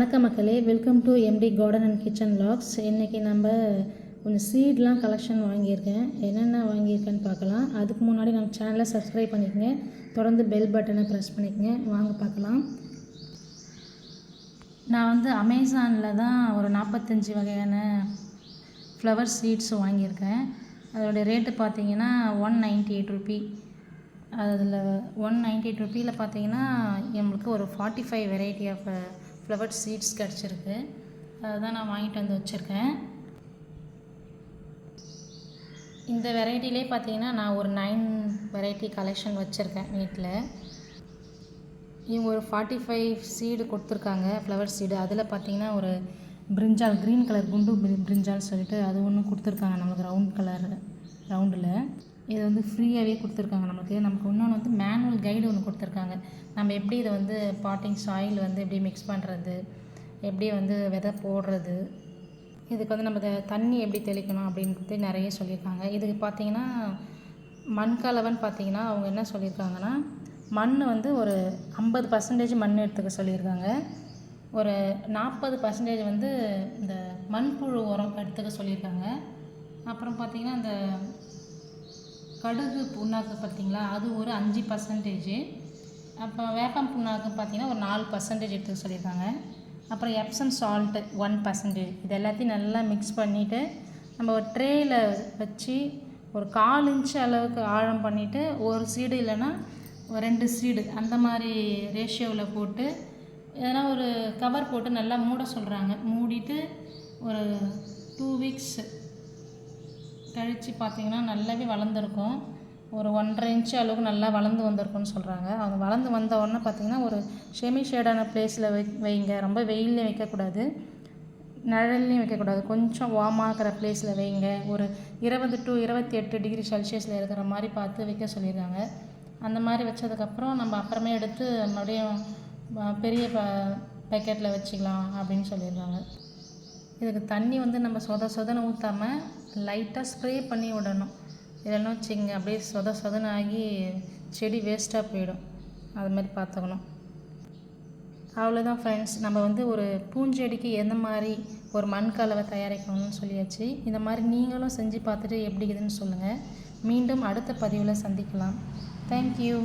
வணக்கம் மக்களே welcome to empty garden and kitchen logs இன்றைக்கி நம்ம கொஞ்சம் சீட்லாம் கலெக்ஷன் வாங்கியிருக்கேன். என்னென்ன வாங்கியிருக்கேன்னு பார்க்கலாம். அதுக்கு முன்னாடி நம்ம சேனலை சப்ஸ்கிரைப் பண்ணிக்கங்க. தொடர்ந்து பெல் பட்டனை ப்ரெஸ் பண்ணிக்கங்க. வாங்க பார்க்கலாம். நான் வந்து அமேசானில் தான் ஒரு நாற்பத்தஞ்சு வகையான ஃப்ளவர் சீட்ஸ் வாங்கியிருக்கேன். அதோடைய ரேட்டு பார்த்தீங்கன்னா ஒன் நைன்ட்டி எயிட் ருபி அதில் ஒன் நைன்டி எயிட் ருப்பியில் பார்த்தீங்கன்னா நம்மளுக்கு ஒரு forty five variety of flower seeds கிடச்சிருக்கு. அதுதான் நான் வாங்கிட்டு வந்து வச்சுருக்கேன். இந்த வெரைட்டிலே பார்த்தீங்கன்னா நான் ஒரு நைன் வெரைட்டி கலெக்ஷன் வச்சுருக்கேன் வீட்டில் இவங்க ஒரு ஃபார்ட்டி ஃபைவ் சீடு கொடுத்துருக்காங்க ஃப்ளவர் சீடு அதில் பார்த்தீங்கன்னா ஒரு பிரிஞ்சால் க்ரீன் கலர் குண்டு பிரிஞ்சால் சொல்லிட்டு அது ஒன்று கொடுத்துருக்காங்க நமக்கு ரவுண்ட் கலர் ரவுண்டில் இது வந்து ஃப்ரீயாகவே கொடுத்துருக்காங்க நமக்கு. நமக்கு இன்னொன்று வந்து மேனுவல் கைடு ஒன்று கொடுத்துருக்காங்க. நம்ம எப்படி இதை வந்து பாட்டிங் சாயில் வந்து எப்படி மிக்ஸ் பண்ணுறது எப்படி வந்து விதை போடுறது? இதுக்கு வந்து நம்ம த- தண்ணி எப்படி தெளிக்கணும் அப்படின்றது நிறைய சொல்லியிருக்காங்க. இதுக்கு பார்த்தீங்கன்னா மண் கலவைன்னு பார்த்தீங்கன்னா அவங்க என்ன சொல்லியிருக்காங்கன்னா மண் வந்து ஒரு ஐம்பது பர்சன்டேஜ் மண் எடுத்துக்க சொல்லியிருக்காங்க. ஒரு நாற்பது பர்சன்டேஜ் வந்து இந்த மண்புழு உரம் எடுத்துக்க சொல்லியிருக்காங்க. அப்புறம் பார்த்தீங்கன்னா இந்த கடுகு புண்ணாக்கு பார்த்தீங்களா? அது ஒரு அஞ்சு பர்சன்டேஜு அப்போ வேப்பம் புண்ணாக்கு பார்த்தீங்கன்னா ஒரு நாலு பர்சன்டேஜ் எடுத்துக்க சொல்லியிருக்காங்க. அப்புறம் எப்சம் சால்ட்டு ஒன் பர்சன்டேஜ் இது எல்லாத்தையும் நல்லா மிக்ஸ் பண்ணிவிட்டு நம்ம ஒரு ட்ரேயில் வச்சு ஒரு கால் இன்ச்சு அளவுக்கு ஆழம் பண்ணிவிட்டு ஒரு சீடு இல்லைன்னா ஒரு ரெண்டு சீடு அந்த மாதிரி ரேஷியோவில் போட்டு எதனா ஒரு கவர் போட்டு நல்லா மூட சொல்கிறாங்க மூடிட்டு ஒரு டூ வீக்ஸ் கழித்து பார்த்தீங்கன்னா நல்லாவே வளர்ந்துருக்கும். ஒரு ஒன்றரை இன்ச்சு அளவுக்கு நல்லா வளர்ந்து வந்திருக்கும்னு சொல்கிறாங்க அவங்க வளர்ந்து வந்த உடனே பார்த்தீங்கன்னா ஒரு செமி ஷேடான பிளேஸில் வை வைங்க. ரொம்ப வெயிலையும் வைக்கக்கூடாது. நிழல்லையும் வைக்கக்கூடாது. கொஞ்சம் வார்ம் ஆகிற பிளேஸில் வைங்க. ஒரு இருபது டு இருபத்தி எட்டு டிகிரி செல்சியஸில் இருக்கிற மாதிரி பார்த்து வைக்க சொல்லியிருக்காங்க. அந்த மாதிரி வச்சதுக்கப்புறம் நம்ம அப்புறமே எடுத்து மறுபடியும் பெரிய ப பேக்கெட்டில் வச்சுக்கலாம் அப்படின்னு சொல்லியிருக்காங்க. இதுக்கு தண்ணி வந்து நம்ம சொத சொதன்னு ஊற்றாமல் லைட்டாக ஸ்ப்ரே பண்ணி விடணும். இல்லைன்னா வச்சுங்க அப்படியே சொத சொதன்னு ஆகி செடி வேஸ்ட்டாக போயிடும். அது மாதிரி பார்த்துக்கணும். அவ்வளோதான் ஃப்ரெண்ட்ஸ் நம்ம வந்து ஒரு பூஞ்செடிக்கு எந்த மாதிரி ஒரு மண் கலவை தயாரிக்கணும்னு சொல்லியாச்சு. இந்த மாதிரி நீங்களும் செஞ்சு பார்த்துட்டு எப்படி இருக்குதுன்னு சொல்லுங்கள் மீண்டும் அடுத்த பதிவில் சந்திக்கலாம். தேங்க்யூ